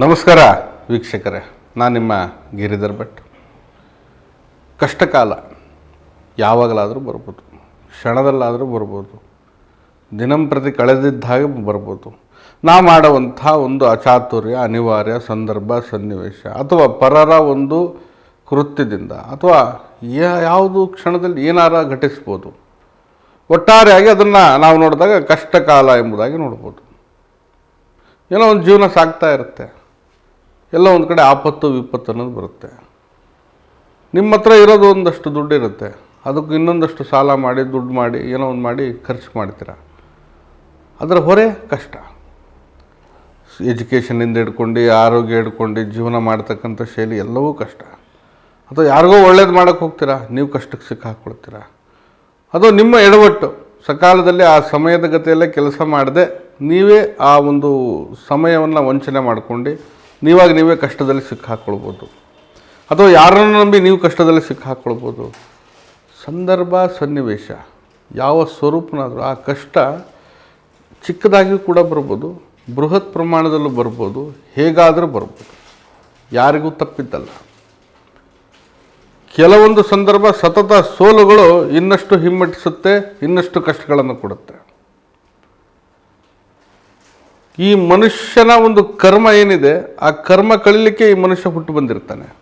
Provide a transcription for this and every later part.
ನಮಸ್ಕಾರ ವೀಕ್ಷಕರೇ, ನಾನು ನಿಮ್ಮ ಗಿರಿಧರ್ ಭಟ್. ಕಷ್ಟಕಾಲ ಯಾವಾಗಲಾದರೂ ಬರ್ಬೋದು, ಕ್ಷಣದಲ್ಲಾದರೂ ಬರ್ಬೋದು ದಿನಂಪ್ರತಿ ಕಳೆದಿದ್ದ ಹಾಗೆ ಬರ್ಬೋದು. ನಾ ಮಾಡುವಂಥ ಒಂದು ಅಚಾತುರ್ಯ, ಅನಿವಾರ್ಯ ಸಂದರ್ಭ, ಸನ್ನಿವೇಶ ಅಥವಾ ಪರರ ಒಂದು ಕೃತ್ಯದಿಂದ ಅಥವಾ ಯಾವುದು ಕ್ಷಣದಲ್ಲಿ ಏನಾರ ಘಟಿಸ್ಬೋದು. ಒಟ್ಟಾರೆಯಾಗಿ ಅದನ್ನು ನಾವು ನೋಡಿದಾಗ ಕಷ್ಟಕಾಲ ಎಂಬುದಾಗಿ ನೋಡ್ಬೋದು. ಏನೋ ಒಂದು ಜೀವನ ಸಾಗ್ತಾ ಇರುತ್ತೆ. ಎಲ್ಲ ಒಂದು ಕಡೆ ಆಪತ್ತು ವಿಪತ್ತು ಅನ್ನೋದು ಬರುತ್ತೆ. ನಿಮ್ಮ ಹತ್ರ ಇರೋದು ಒಂದಷ್ಟು ದುಡ್ಡು ಇರುತ್ತೆ. ಅದಕ್ಕೆ ಇನ್ನೊಂದಷ್ಟು ಸಾಲ ಮಾಡಿ, ದುಡ್ಡು ಮಾಡಿ, ಏನೋ ಒಂದು ಮಾಡಿ ಖರ್ಚು ಮಾಡ್ತೀರ? ಅದರ ಹೊರೆ ಕಷ್ಟ. ಎಜುಕೇಷನಿಂದ ಹಿಡ್ಕೊಂಡು, ಆರೋಗ್ಯ ಹಿಡ್ಕೊಂಡು, ಜೀವನ ಮಾಡ್ತಕ್ಕಂಥ ಶೈಲಿ ಎಲ್ಲವೂ ಕಷ್ಟ. ಅಥವಾ ಯಾರಿಗೋ ಒಳ್ಳೇದು ಮಾಡೋಕ್ಕೆ ಹೋಗ್ತೀರಾ? ನೀವು ಕಷ್ಟಕ್ಕೆ ಸಿಕ್ಕಾಕೊಳ್ತೀರಾ? ಅದು ನಿಮ್ಮ ಎಡವಟ್ಟು. ಸಕಾಲದಲ್ಲಿ ಆ ಸಮಯದ ಗತಿಯಲ್ಲೇ ಕೆಲಸ ಮಾಡದೆ ನೀವೇ ಆ ಒಂದು ಸಮಯವನ್ನು ವಂಚನೆ ಮಾಡ್ಕೊಂಡು ನೀವಾಗ ನೀವೇ ಕಷ್ಟದಲ್ಲಿ ಸಿಕ್ಕಾಕ್ಕೊಳ್ಬೋದು ಅಥವಾ ಯಾರನ್ನು ನಂಬಿ ನೀವು ಕಷ್ಟದಲ್ಲಿ ಸಿಕ್ಕಾಕೊಳ್ಬೋದು ಸಂದರ್ಭ, ಸನ್ನಿವೇಶ, ಯಾವ ಸ್ವರೂಪನಾದರೂ ಆ ಕಷ್ಟ ಚಿಕ್ಕದಾಗಿಯೂ ಕೂಡ ಬರ್ಬೋದು, ಬೃಹತ್ ಪ್ರಮಾಣದಲ್ಲೂ ಬರ್ಬೋದು, ಹೇಗಾದರೂ ಬರ್ಬೋದು. ಯಾರಿಗೂ ತಪ್ಪಿದ್ದಲ್ಲ. ಕೆಲವೊಂದು ಸಂದರ್ಭ ಸತತ ಸೋಲುಗಳು ಇನ್ನಷ್ಟು ಹಿಮ್ಮೆಟ್ಟಿಸುತ್ತೆ, ಇನ್ನಷ್ಟು ಕಷ್ಟಗಳನ್ನು ಕೊಡುತ್ತೆ. ಈ ಮನುಷ್ಯನ ಒಂದು ಕರ್ಮ ಏನಿದೆ, ಆ ಕರ್ಮ ಕಳಿಲಿಕ್ಕೆ ಈ ಮನುಷ್ಯ ಹುಟ್ಟು ಬಂದಿರ್ತಾನೆ.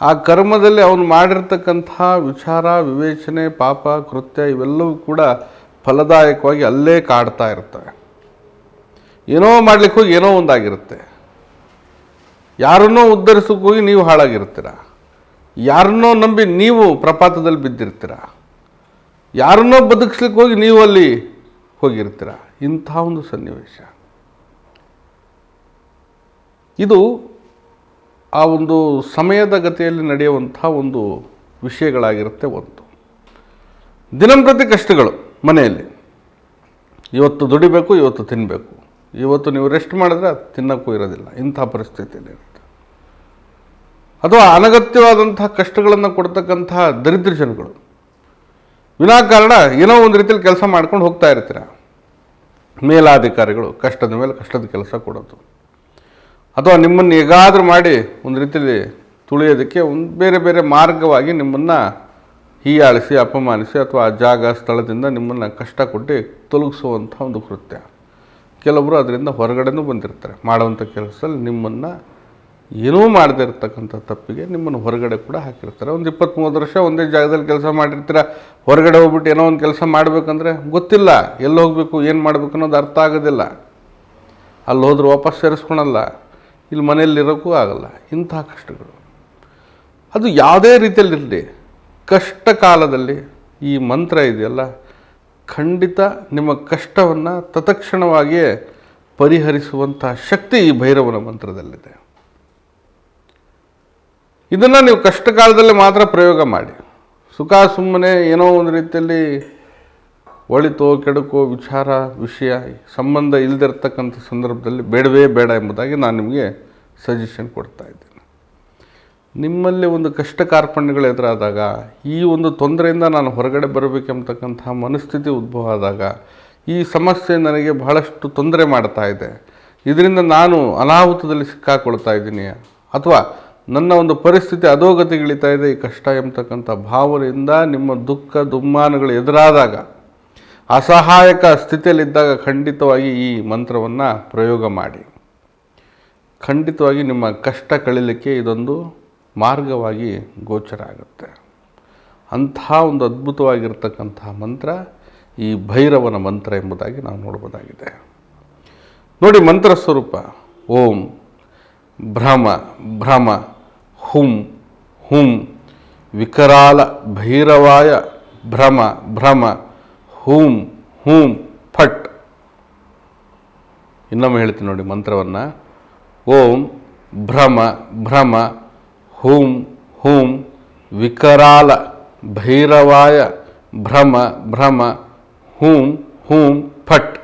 ಆ ಕರ್ಮದಲ್ಲಿ ಅವನು ಮಾಡಿರ್ತಕ್ಕಂಥ ವಿಚಾರ, ವಿವೇಚನೆ, ಪಾಪ, ಕೃತ್ಯ ಇವೆಲ್ಲವೂ ಕೂಡ ಫಲದಾಯಕವಾಗಿ ಅಲ್ಲೇ ಕಾಡ್ತಾ ಇರ್ತವೆ. ಏನೋ ಮಾಡ್ಲಿಕ್ಕೆ ಹೋಗಿ ಏನೋ ಒಂದಾಗಿರುತ್ತೆ. ಯಾರನ್ನೋ ಉದ್ಧರಿಸೋಕೆ ಹೋಗಿ ನೀವು ಹಾಳಾಗಿರ್ತೀರ. ಯಾರನ್ನೋ ನಂಬಿ ನೀವು ಪ್ರಪಾತದಲ್ಲಿ ಬಿದ್ದಿರ್ತೀರ. ಯಾರನ್ನೋ ಬದುಕಿಸ್ಲಿಕ್ಕೆ ಹೋಗಿ ನೀವು ಅಲ್ಲಿ ಹೋಗಿರ್ತೀರ. ಇಂಥ ಒಂದು ಸನ್ನಿವೇಶ. ಇದು ಆ ಒಂದು ಸಮಯದ ಗತಿಯಲ್ಲಿ ನಡೆಯುವಂಥ ಒಂದು ವಿಷಯಗಳಾಗಿರುತ್ತೆ ಒಂದು. ದಿನಂಪ್ರತಿ ಕಷ್ಟಗಳು ಮನೆಯಲ್ಲಿ. ಇವತ್ತು ದುಡಿಬೇಕು, ಇವತ್ತು ತಿನ್ನಬೇಕು ಇವತ್ತು ನೀವು ರೆಸ್ಟ್ ಮಾಡಿದ್ರೆ ಅದು ತಿನ್ನೋಕ್ಕೂ ಇರೋದಿಲ್ಲ. ಇಂಥ ಪರಿಸ್ಥಿತಿಯಲ್ಲಿ ಇರುತ್ತೆ. ಅಥವಾ ಅನಗತ್ಯವಾದಂಥ ಕಷ್ಟಗಳನ್ನು ಕೊಡ್ತಕ್ಕಂಥ ದರಿದ್ರ ಜನಗಳು. ವಿನಾಕಾರಣ ಏನೋ ಒಂದು ರೀತಿಯಲ್ಲಿ ಕೆಲಸ ಮಾಡ್ಕೊಂಡು ಹೋಗ್ತಾ ಇರ್ತೀರ? ಮೇಲಾಧಿಕಾರಿಗಳು ಕಷ್ಟದ ಮೇಲೆ ಕಷ್ಟದ ಕೆಲಸ ಕೊಡೋದು. ಅಥವಾ ನಿಮ್ಮನ್ನು ಹೇಗಾದರೂ ಮಾಡಿ ಒಂದು ರೀತಿಯಲ್ಲಿ ತುಳಿಯೋದಕ್ಕೆ ಒಂದು ಬೇರೆ ಬೇರೆ ಮಾರ್ಗವಾಗಿ ನಿಮ್ಮನ್ನು ಹೀಯಾಳಿಸಿ, ಅಪಮಾನಿಸಿ ಅಥವಾ ಆ ಜಾಗ, ಸ್ಥಳದಿಂದ ನಿಮ್ಮನ್ನು ಕಷ್ಟ ಕೊಟ್ಟು ತೊಲಗಿಸುವಂಥ ಒಂದು ಕೃತ್ಯ. ಕೆಲವರು ಅದರಿಂದ ಹೊರಗಡೆನೂ ಬಂದಿರ್ತಾರೆ. ಮಾಡುವಂಥ ಕೆಲಸದಲ್ಲಿ ನಿಮ್ಮನ್ನು ಏನೂ ಮಾಡದೇ ಇರತಕ್ಕಂಥ ತಪ್ಪಿಗೆ ನಿಮ್ಮನ್ನು ಹೊರಗಡೆ ಕೂಡ ಹಾಕಿರ್ತಾರೆ. ಒಂದು ಇಪ್ಪತ್ತ್ಮೂರು ವರ್ಷ ಒಂದೇ ಜಾಗದಲ್ಲಿ ಕೆಲಸ ಮಾಡಿರ್ತೀರ? ಹೊರಗಡೆ ಹೋಗ್ಬಿಟ್ಟು ಏನೋ ಒಂದು ಕೆಲಸ ಮಾಡಬೇಕಂದ್ರೆ ಗೊತ್ತಿಲ್ಲ. ಎಲ್ಲಿ ಹೋಗಬೇಕು, ಏನು ಮಾಡಬೇಕು ಅನ್ನೋದು ಅರ್ಥ ಆಗೋದಿಲ್ಲ. ಅಲ್ಲಿ ಹೋದ್ರೆ ವಾಪಸ್ ಸೇರಿಸ್ಕೊಳಲ್ಲ. ಇಲ್ಲಿ ಮನೆಯಲ್ಲಿರೋಕ್ಕೂ ಆಗಲ್ಲ. ಇಂತಹ ಕಷ್ಟಗಳು. ಅದು ಯಾವುದೇ ರೀತಿಯಲ್ಲಿರಲಿ ಕಷ್ಟ ಕಾಲದಲ್ಲಿ ಈ ಮಂತ್ರ ಇದೆಯಲ್ಲ, ಖಂಡಿತ ನಿಮ್ಮ ಕಷ್ಟವನ್ನು ತತ್ಕ್ಷಣವಾಗಿಯೇ ಪರಿಹರಿಸುವಂಥ ಶಕ್ತಿ ಈ ಭೈರವನ ಮಂತ್ರದಲ್ಲಿದೆ. ಇದನ್ನು ನೀವು ಕಷ್ಟ ಕಾಲದಲ್ಲಿ ಮಾತ್ರ ಪ್ರಯೋಗ ಮಾಡಿ. ಸುಖ ಸುಮ್ಮನೆ ಏನೋ ಒಂದು ರೀತಿಯಲ್ಲಿ ಒಳಿತೋ ಕೆಡುಕೋ ವಿಚಾರ, ವಿಷಯ, ಸಂಬಂಧ ಇಲ್ಲದಿರ್ತಕ್ಕಂಥ ಸಂದರ್ಭದಲ್ಲಿ ಬೇಡವೇ ಬೇಡ ಎಂಬುದಾಗಿ ನಾನು ನಿಮಗೆ ಸಜೆಷನ್ ಕೊಡ್ತಾ ಇದ್ದೇನೆ. ನಿಮ್ಮಲ್ಲಿ ಒಂದು ಕಷ್ಟ ಕಾರ್ಪಣ್ಯಗಳು ಎದುರಾದಾಗ, ಈ ಒಂದು ತೊಂದರೆಯಿಂದ ನಾನು ಹೊರಗಡೆ ಬರಬೇಕೆಂಬತಕ್ಕಂಥ ಮನಸ್ಥಿತಿ ಉದ್ಭವ ಆದಾಗ, ಈ ಸಮಸ್ಯೆ ನನಗೆ ಬಹಳಷ್ಟು ತೊಂದರೆ ಮಾಡ್ತಾ ಇದೆ. ಇದರಿಂದ ನಾನು ಅನಾಹುತದಲ್ಲಿ ಸಿಕ್ಕಾಕೊಳ್ತಾ ಇದ್ದೀನಿ. ಅಥವಾ ನನ್ನ ಒಂದು ಪರಿಸ್ಥಿತಿ ಅಧೋಗತಿಗಿಳಿತಾ ಇದೆ, ಈ ಕಷ್ಟ ಎಂಬತಕ್ಕಂಥ ಭಾವನೆಯಿಂದ ನಿಮ್ಮ ದುಃಖ, ದುಮ್ಮಾನಗಳು ಎದುರಾದಾಗ ಅಸಹಾಯಕ ಸ್ಥಿತಿಯಲ್ಲಿದ್ದಾಗ ಖಂಡಿತವಾಗಿ ಈ ಮಂತ್ರವನ್ನು ಪ್ರಯೋಗ ಮಾಡಿ. ಖಂಡಿತವಾಗಿ ನಿಮ್ಮ ಕಷ್ಟ ಕಳೀಲಿಕ್ಕೆ ಇದೊಂದು ಮಾರ್ಗವಾಗಿ ಗೋಚರ ಆಗುತ್ತೆ. ಅಂಥ ಒಂದು ಅದ್ಭುತವಾಗಿರ್ತಕ್ಕಂತಹ ಮಂತ್ರ ಈ ಭೈರವನ ಮಂತ್ರ ಎಂಬುದಾಗಿ ನಾವು ನೋಡ್ಬೋದಾಗಿದೆ. ನೋಡಿ ಮಂತ್ರ ಸ್ವರೂಪ. ಓಂ, ಭ್ರಮ ಭ್ರಮ, ಹುಂ ಹುಂ, ವಿಕರಾಲ ಭೈರವಾಯ ಭ್ರಮ ಭ್ರಮ. ಹೂಂ ಹೂಂ, ಫಟ್. ಇನ್ನೊಮ್ಮೆ ಹೇಳ್ತೀನಿ ನೋಡಿ ಮಂತ್ರವನ್ನು. ಓಂ, ಭ್ರಮ ಭ್ರಮ, ಹೂಂ ಹೂಂ, ವಿಕರಾಲ, ಭೈರವಾಯ, ಭ್ರಮ ಭ್ರಮ, ಹೂಂ ಹೂಂ, ಫಟ್.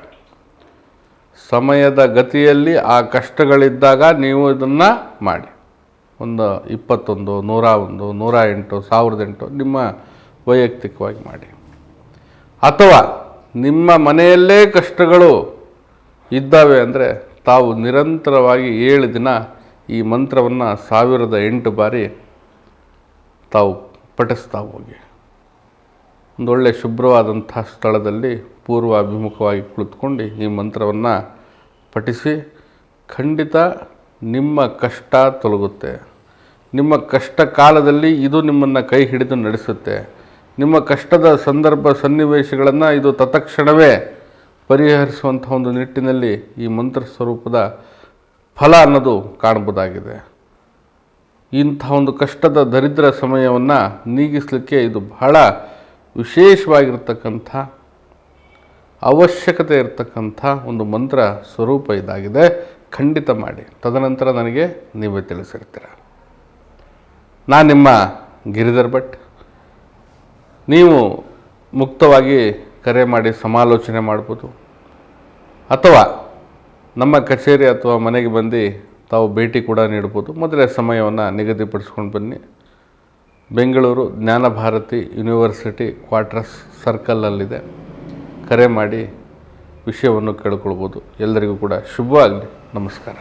ಸಮಯದ ಗತಿಯಲ್ಲಿ ಆ ಕಷ್ಟಗಳಿದ್ದಾಗ ನೀವು ಇದನ್ನು ಮಾಡಿ. ಒಂದು ಇಪ್ಪತ್ತೊಂದು ನೂರ ಒಂದು ನೂರ ಎಂಟು ಸಾವಿರದ ಎಂಟು, ನಿಮ್ಮ ವೈಯಕ್ತಿಕವಾಗಿ ಮಾಡಿ. ಅಥವಾ ನಿಮ್ಮ ಮನೆಯಲ್ಲೇ ಕಷ್ಟಗಳು ಇದ್ದಾವೆ ಅಂದರೆ ತಾವು ನಿರಂತರವಾಗಿ ಏಳು ದಿನ ಈ ಮಂತ್ರವನ್ನು ಸಾವಿರದ ಎಂಟು ಬಾರಿ ತಾವು ಪಠಿಸ್ತಾ ಹೋಗಿ. ಒಂದೊಳ್ಳೆ ಶುಭ್ರವಾದಂಥ ಸ್ಥಳದಲ್ಲಿ ಪೂರ್ವಾಭಿಮುಖವಾಗಿ ಕುಳಿತುಕೊಂಡು ಈ ಮಂತ್ರವನ್ನು ಪಠಿಸಿ ಖಂಡಿತ ನಿಮ್ಮ ಕಷ್ಟ ತೊಲಗುತ್ತೆ. ನಿಮ್ಮ ಕಷ್ಟ ಕಾಲದಲ್ಲಿ ಇದು ನಿಮ್ಮನ್ನು ಕೈ ಹಿಡಿದು ನಡೆಸುತ್ತೆ. ನಿಮ್ಮ ಕಷ್ಟದ ಸಂದರ್ಭ ಸನ್ನಿವೇಶಗಳನ್ನು ಇದು ತತ್ಕ್ಷಣವೇ ಪರಿಹರಿಸುವಂಥ ಒಂದು ನಿಟ್ಟಿನಲ್ಲಿ ಈ ಮಂತ್ರ ಸ್ವರೂಪದ ಫಲ ಅನ್ನೋದು ಕಾಣಬಹುದಾಗಿದೆ. ಇಂಥ ಒಂದು ಕಷ್ಟದ ದರಿದ್ರ ಸಮಯವನ್ನು ನೀಗಿಸಲಿಕ್ಕೆ ಇದು ಬಹಳ ವಿಶೇಷವಾಗಿರ್ತಕ್ಕಂಥ ಅವಶ್ಯಕತೆ ಇರತಕ್ಕಂಥ ಒಂದು ಮಂತ್ರ ಸ್ವರೂಪ ಇದಾಗಿದೆ. ಖಂಡಿತ ಮಾಡಿ. ತದನಂತರ ನನಗೆ ನೀವೇ ತಿಳಿಸಿರ್ತೀರ. ನಾನು ನಿಮ್ಮ ಗಿರಿಧರ್ ಭಟ್. ನೀವು ಮುಕ್ತವಾಗಿ ಕರೆ ಮಾಡಿ ಸಮಾಲೋಚನೆ ಮಾಡ್ಬೋದು. ಅಥವಾ ನಮ್ಮ ಕಚೇರಿ ಅಥವಾ ಮನೆಗೆ ಬಂದು ತಾವು ಭೇಟಿ ಕೂಡ ನೀಡ್ಬೋದು. ಮೊದಲೇ ಸಮಯವನ್ನು ನಿಗದಿಪಡಿಸ್ಕೊಂಡು ಬನ್ನಿ. ಬೆಂಗಳೂರು ಜ್ಞಾನಭಾರತಿ ಯೂನಿವರ್ಸಿಟಿ ಕ್ವಾರ್ಟರ್ಸ್ ಸರ್ಕಲಲ್ಲಿದೆ. ಕರೆ ಮಾಡಿ ವಿಷಯವನ್ನು ಕೇಳ್ಕೊಳ್ಬೋದು. ಎಲ್ಲರಿಗೂ ಕೂಡ ಶುಭವಾಗಲಿ. ನಮಸ್ಕಾರ.